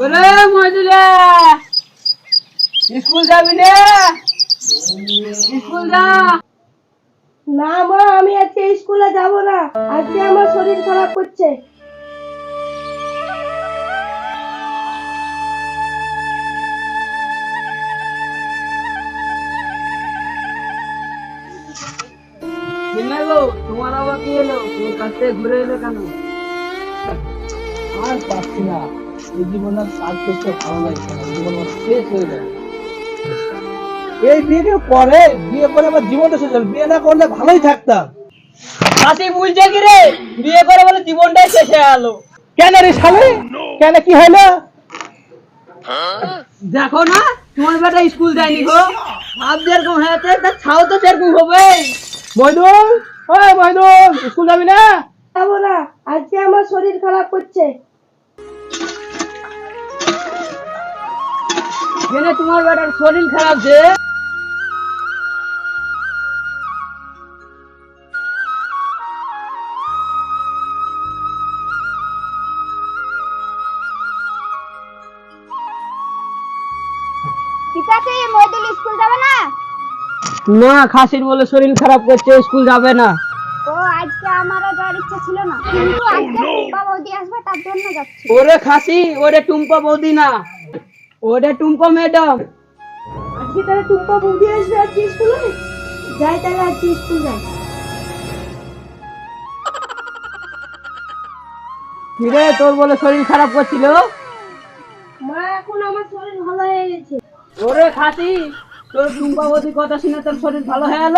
ওরে মজুরে স্কুল যাবি রে স্কুল যা। না মা আমি আজকে স্কুলে যাব না। আজকে আমার শরীর খারাপ করছে। তোমার আবার কি এলো তোর কাছ থেকে ঘুরে এলো কেন? আর পাচ্ছি না। এই জীবন আর কাজ করতে ভালো লাগছে না। জীবন আমার শেষ হয়ে যাবে এই বিয়ে কেউ করে বিয়ে করে আমার জীবনটা শেষ হবে। বিয়ে না করলে ভালোই থাকতাম। বুঝছে কি রে? বিয়ে করে বলে জীবনটাই শেষ হয়ে গেল। কেন রে কেন কি দেখো না, তোমার বেটা স্কুল যায়নি গো। ভাব যেরকম হয়েছে, তার ছাও তো সেরকম হবে স্কুল যাবি না? যাব না। আজকে আমার শরীর খারাপ করছে। জেনে তোমার বেটার শরীর খারাপ যে। স্কুল যাবে না? না খাসির বলে শরীর খারাপ করছে স্কুল যাবে না। ও আজকে আমারও যাওয়ার ইচ্ছা ছিল না। কিন্তু আজকে টুম্পা বৌদি আসবে তার জন্য যাচ্ছি। ওরে খাসি ওরে টুম্পা বৌদি না। ওরে টুম্পা ম্যাডাম। আজকে তাহলে টুম্পা বৌদি আসবে আজকে স্কুলে? যাই তাহলে আজকে স্কুল যাই। কিরে তোর বলে শরীর খারাপ করছিল? মা এখন আমার শরীর ভালো হয়ে গেছে। ওরে খাসি তোর টুম্পা বৌদির কথা শুনে তোর শরীর ভালো হয়ে গেল?